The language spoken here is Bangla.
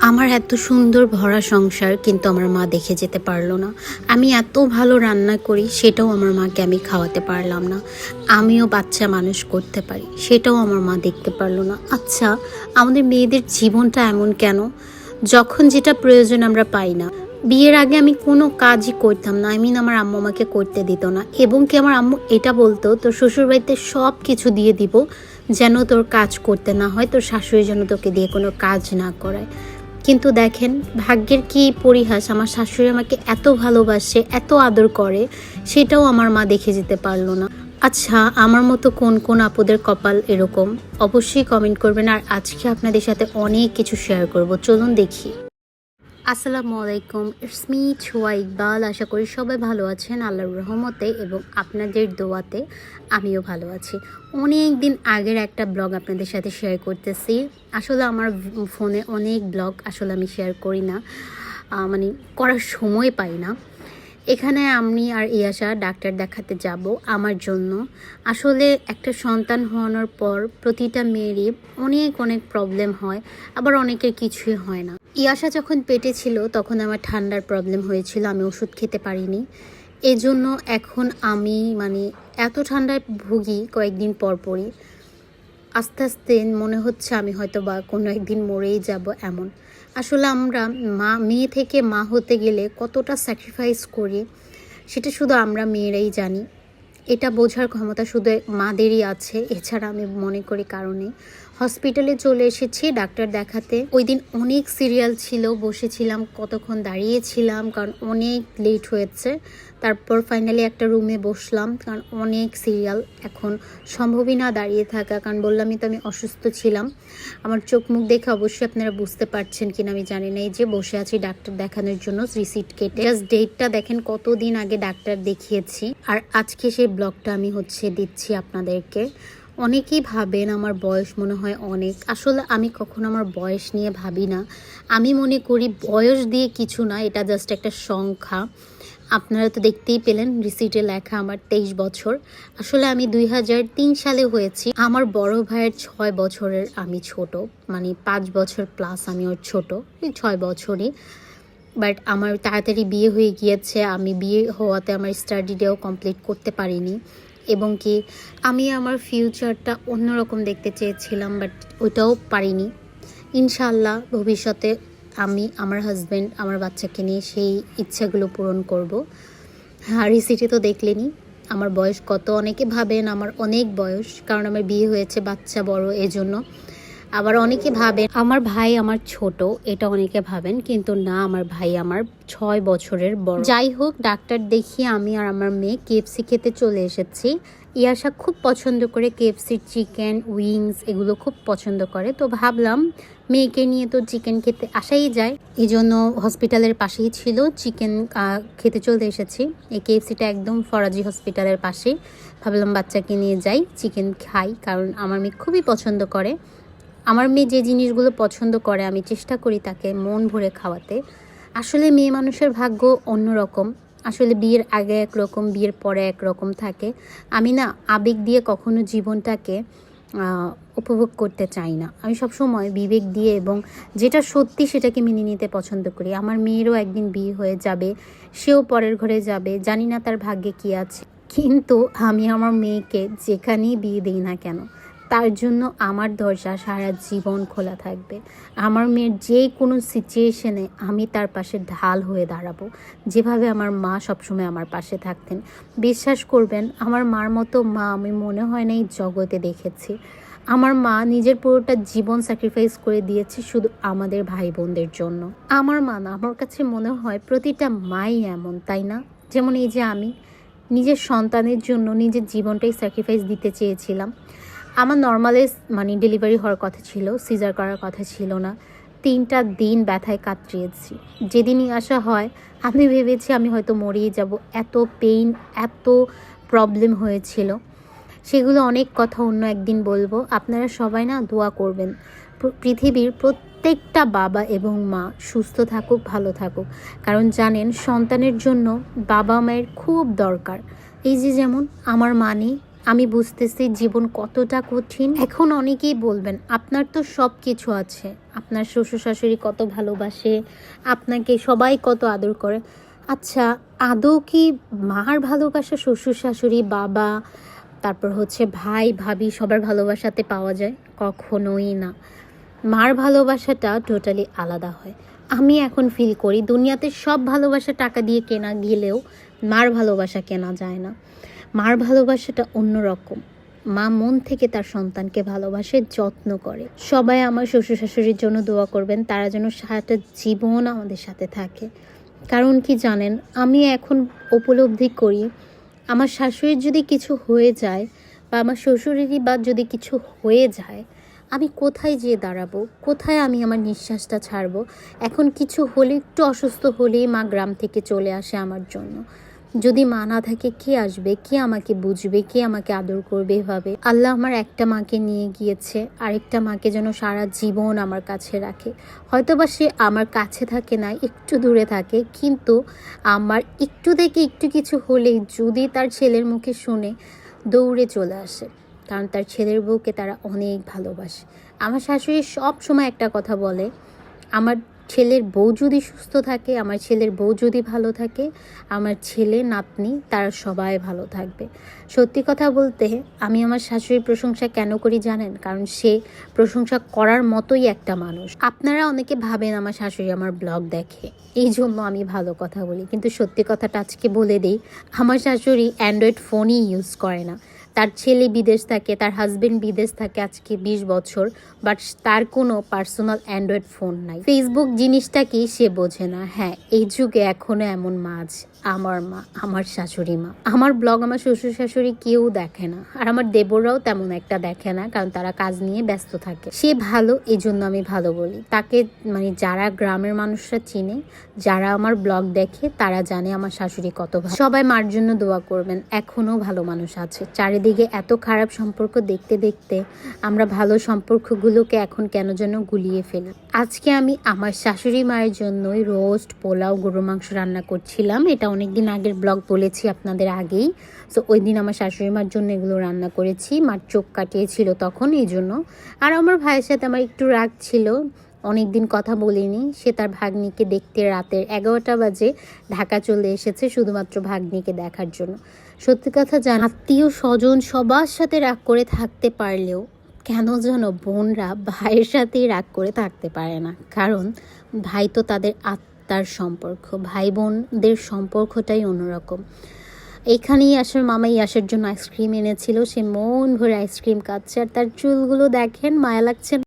আমার এত সুন্দর ভরা সংসার কিন্তু আমার মা দেখে যেতে পারল না। আমি এত ভালো রান্না করি, সেটাও আমার মাকে আমি খাওয়াতে পারলাম না। আমিও বাচ্চা মানুষ করতে পারি, সেটাও আমার মা দেখতে পারল না। আচ্ছা আমাদের মেয়েদের জীবনটা এমন কেন? যখন যেটা প্রয়োজন আমরা পাই না। বিয়ের আগে আমি কোনো কাজই করতাম না। আই মিন আমার আম্মু আমাকে করতে দিত না। এবং কি আমার আম্মু এটা বলতো, তোর শ্বশুরবাড়িতে সব কিছু দিয়ে দিব, যেন তোর কাজ করতে না হয়, তোর শাশুড়ি যেন তোকে দিয়ে কোনো কাজ না করায়। কিন্তু দেখেন, ভাগ্যের কি পরিহাস, আমার শাশুড়ি আমাকে এত ভালোবাসে, এত আদর করে, সেটাও আমার মা দেখে যেতে পারল না। আচ্ছা আমার মতো কোন কোন আপুদের কপাল এরকম? অবশ্যই কমেন্ট করবেন, আর আজকে আপনাদের সাথে অনেক কিছু শেয়ার করব। চলুন দেখি। আসসালামু আলাইকুম ইটস মি ছোয়া ইকবাল আশা করি সবাই ভালো আছেন আল্লাহর রহমতে এবং আপনাদের দোয়াতে আমিও ভালো আছি। অনেক দিন আগের একটা ব্লগ আপনাদের সাথে শেয়ার করতেছি। আসলে আমার ফোনে অনেক ব্লগ আসলে আমি শেয়ার করি না। মানে করার সময় পাই না। এখানে আমি আর ইয়াশা ডাক্তার দেখাতে যাব আমার জন্য। আসলে একটা সন্তান হওয়ানোর পর প্রতিটা মেয়েরই অনেক অনেক প্রবলেম হয়, আবার অনেকের কিছুই হয় না। ইয়াশা যখন পেটে ছিল তখন আমার ঠান্ডার প্রবলেম হয়েছিল, আমি ওষুধ খেতে পারিনি। এজন্য এখন আমি মানে এত ঠান্ডায় ভুগি কয়েকদিন পর পরই। আস্তে আস্তে মনে হচ্ছে আমি হয়তো বা কোনো একদিন মরেই যাব এমন। আসলে আমরা মা, মেয়ে থেকে মা হতে গেলে কতটা স্যাক্রিফাইস করি, সেটা শুধু আমরা মেয়েরাই জানি। এটা বোঝার ক্ষমতা শুধু মাদেরই আছে, এছাড়া আমি মনে করি কারণে হসপিটালে চলে এসেছি ডাক্তার দেখাতে। ওই দিন অনেক সিরিয়াল ছিল, বসেছিলাম, কতক্ষণ দাঁড়িয়েছিলাম, কারণ অনেক লেট হয়েছে। তারপর ফাইনালি একটা রুমে বসলাম, কারণ অনেক সিরিয়াল এখন সম্ভবই না দাঁড়িয়ে থাকা, কারণ বললামই তো আমি অসুস্থ ছিলাম। আমার চোখ মুখ দেখে অবশ্যই আপনারা বুঝতে পারছেন কিনা আমি জানি না, এই যে বসে আছি ডাক্তার দেখানোর জন্য রিসিট কেটে। জাস্ট ডেটটা দেখেন কতদিন আগে ডাক্তার দেখিয়েছি। আর আজকে সেই ব্লগটা আমি হচ্ছে দিচ্ছি আপনাদেরকে। অনেকেই ভাবেন আমার বয়স মনে হয় অনেক। আসলে আমি কখনো আমার বয়স নিয়ে ভাবি না। আমি মনে করি বয়স দিয়ে কিছু না, এটা জাস্ট একটা সংখ্যা। আপনারা তো দেখতেই পেলেন রিসিটে লেখা আমার তেইশ বছর। আসলে আমি দুই হাজার তিন সালে হয়েছি। আমার বড় ভাইয়ের ছয় বছরের আমি ছোট। মানে পাঁচ বছর প্লাস আমি ওর ছোট। ছয় বছরই। বাট আমার তাড়াতাড়ি বিয়ে হয়ে গিয়েছে। আমি বিয়ে হওয়াতে আমার স্টাডিটাও কমপ্লিট করতে পারিনি। এবং কি আমি আমার ফিউচারটা অন্যরকম দেখতে চেয়েছিলাম বাট ওইটাও পারিনি। ইনশাল্লাহ ভবিষ্যতে আমি আমার হাজব্যান্ড আমার বাচ্চাকে নিয়ে সেই ইচ্ছাগুলো পূরণ করব। আর রিসিটি তো দেখলেনি আমার বয়স কত, অনেকে ভাবেন আমার অনেক বয়স, কারণ আমার বিয়ে হয়েছে বাচ্চা বড়, এজন্য। আবার অনেকে ভাবেন, আমার ভাই আমার ছোট। এটা অনেকে ভাবেন, কিন্তু না, আমার ভাই আমার ছয় বছরের বড়। যাই হোক, ডাক্তার দেখিয়ে আমি আর আমার মেয়ে কেএফসি খেতে চলে এসেছি। ইয়াশা খুব পছন্দ করে কেএফসির চিকেন উইংস এগুলো খুব পছন্দ করে। তো ভাবলাম, মেয়েকে নিয়ে তো চিকেন খেতে আসাই যায়। এই জন্য হসপিটালের পাশেই ছিল চিকেন খেতে চলে এসেছি। এই কেএফসিটা একদম ফরাজি হসপিটালের পাশেই। ভাবলাম বাচ্চাকে নিয়ে যাই চিকেন খাই, কারণ আমার মেয়ে খুবই পছন্দ করে। আমার মেয়ে যে জিনিসগুলো পছন্দ করে, আমি চেষ্টা করি তাকে মন ভরে খাওয়াতে। আসলে মেয়ে মানুষের ভাগ্য অন্যরকম। আসলে বিয়ের আগে একরকম, বিয়ের পরে একরকম থাকে। আমি না আবেগ দিয়ে কখনো জীবনটাকে উপভোগ করতে চাই না। আমি সবসময় বিবেক দিয়ে এবং যেটা সত্যি সেটাকে মেনে নিতে পছন্দ করি। আমার মেয়েরও একদিন বিয়ে হয়ে যাবে, সেও পরের ঘরে যাবে, জানি না তার ভাগ্যে কী আছে। কিন্তু আমি আমার মেয়েকে যেখানেই বিয়ে দিই না কেন তার জন্য আমার দরজা সারা জীবন খোলা থাকবে। আমার মেয়ের যে কোনো সিচুয়েশনে আমি তার পাশে ঢাল হয়ে দাঁড়াবো। যেভাবে আমার মা সবসময় আমার পাশে থাকতেন। বিশ্বাস করবেন, আমার মার মতো মা আমি মনে হয় না এই জগতে দেখেছি। আমার মা নিজের পুরোটা জীবন স্যাক্রিফাইস করে দিয়েছে শুধু আমাদের ভাই বোনদের জন্য। আমার মা না, আমার কাছে মনে হয় প্রতিটা মাই এমন, তাই না? যেমন এই যে আমি নিজের সন্তানের জন্য নিজের জীবনটাই স্যাক্রিফাইস দিতে চেয়েছিলাম। আমার নর্মালে মানে ডেলিভারি হওয়ার কথা ছিল সিজার করার কথা ছিল না। তিনটা দিন ব্যথায় কাটিয়েছি যেদিনই আসা হয়, আমি ভেবেছি আমি হয়তো মরিয়ে যাব। এত পেইন এত প্রবলেম হয়েছিল। সেগুলো অনেক কথা অন্য একদিন বলব। আপনারা সবাই না দোয়া করবেন। পৃথিবীর প্রত্যেকটা বাবা এবং মা সুস্থ থাকুক, ভালো থাকুক। কারণ জানেন, সন্তানের জন্য বাবা মায়ের খুব দরকার। এই যে যেমন আমার মা নেই আমি বুঝতেছি জীবন কতটা কঠিন। এখন অনেকেই বলবেন, আপনার তো সব কিছু আছে। আপনার শ্বশুর শাশুড়ি কত ভালোবাসে, আপনাকে সবাই কত আদর করে। আচ্ছা আদৌ কি মার ভালোবাসা শ্বশুর শাশুড়ি বাবা, তারপর হচ্ছে ভাই, ভাবি সবার ভালোবাসাতে পাওয়া যায়? কখনোই না। মার ভালোবাসাটা টোটালি আলাদা হয়। আমি এখন ফিল করি, দুনিয়াতে সব ভালোবাসা টাকা দিয়ে কেনা গেলেও মার ভালোবাসা কেনা যায় না। মার ভালোবাসাটা অন্যরকম। মা মন থেকে তার সন্তানকে ভালোবাসে, যত্ন করে। সবাই আমার শ্বশুর শাশুড়ির জন্য দোয়া করবেন, তারা যেন সারাটা জীবন আমাদের সাথে থাকে। কারণ কি জানেন, আমি এখন উপলব্ধি করি, আমার শাশুড়ির যদি কিছু হয়ে যায় বা আমার শ্বশুরেরই বা যদি কিছু হয়ে যায়, আমি কোথায় যেয়ে দাঁড়াবো? কোথায় আমি আমার নিঃশ্বাসটা ছাড়বো? এখন কিছু হলে, একটু অসুস্থ হলেই মা গ্রাম থেকে চলে আসে আমার জন্য। যদি মা না থাকে, কে আসবে? কে আমাকে বুঝবে? কে আমাকে আদর করবে এভাবে? আল্লাহ আমার একটা মাকে নিয়ে গিয়েছে, আরেকটা মাকে যেন সারা জীবন আমার কাছে রাখে। হয়তোবা সে আমার কাছে থাকে না, একটু দূরে থাকে, কিন্তু আমার একটু থেকে একটু কিছু হলেই যদি তার ছেলের মুখে শুনে দৌড়ে চলে আসে, কারণ তার ছেলের বউকে তারা অনেক ভালোবাসে। আমার শাশুড়ি সব সময় একটা কথা বলে, আমার ছেলের বউ যদি সুস্থ থাকে, আমার ছেলের বউ যদি ভালো থাকে, আমার ছেলে, নাতনি, তারা সবাই ভালো থাকবে। সত্যি কথা বলতে আমি আমার শাশুড়ির প্রশংসা কেন করি জানেন? কারণ সে প্রশংসা করার মতোই একটা মানুষ। আপনারা অনেকে ভাবেন আমার শাশুড়ি আমার ব্লগ দেখে। এই জন্য আমি ভালো কথা বলি। কিন্তু সত্যি কথাটা আজকে বলে দিই, আমার শাশুড়ি অ্যান্ড্রয়েড ফোনই ইউজ করে না। তার ছেলে বিদেশ থাকে, তার হাজবেন্ড বিদেশ থাকে আজকে বিশ বছর বাট তার কোনো পার্সোনাল অ্যান্ড্রয়েড ফোন নাই। ফেসবুক জিনিসটা কি সে বোঝে না। হ্যাঁ এই যুগে এখনও এমন মা আছে, আমার মা, আমার শাশুড়ি মা। আমার ব্লগ আমার শ্বশুর শাশুড়ি কেউ দেখে না, আর আমার দেবররাও তেমন একটা দেখে না, কারণ তারা কাজ নিয়ে ব্যস্ত থাকে। সে ভালো এই জন্য আমি ভালো বলি। তাকে মানে যারা গ্রামের মানুষরা চিনে, যারা আমার ব্লগ দেখে, তারা জানে আমার শাশুড়ি কত ভালো। সবাই মার জন্য দোয়া করবেন, এখনও ভালো মানুষ আছে। চারিদিকে এত খারাপ সম্পর্ক দেখতে দেখতে আমরা ভালো সম্পর্কগুলোকে এখন কেন যেন গুলিয়ে ফেলি। আজকে আমি আমার শাশুড়ি মায়ের জন্যই রোস্ট, পোলাও গরু মাংস রান্না করছিলাম। এটা অনেক দিন আগের ব্লগ বলেছি আপনাদের আগেই। তো ওই দিন আমার শাশুড়ি মার জন্য এগুলো রান্না করেছি। মার চোখ কাটিয়েছিল তখন এই জন্য। আর আমার ভাইয়ের সাথে আমার একটু রাগ ছিল। অনেক দিন কথা বলিনি। সে তার ভাগ্নিকে দেখতে রাতের এগারোটা বাজে ঢাকা চলে এসেছে শুধুমাত্র ভাগ্নিকে দেখার জন্য। সত্যি কথা জান, আত্মীয় স্বজন সবার সাথে রাগ করে থাকতে পারলেও কেন যেন বোনরা ভাইয়ের সাথেই রাগ করে থাকতে পারে না কারণ ভাই তো তাদের আত্মার সম্পর্ক ভাই বোনদের সম্পর্কটাই অন্যরকম এখানেই আসার মামাই আসার জন্য আইসক্রিম এনেছিল, সে মন ভরে আইসক্রিম খাচ্ছে আর তার চুলগুলো দেখেন, মায়া লাগছে?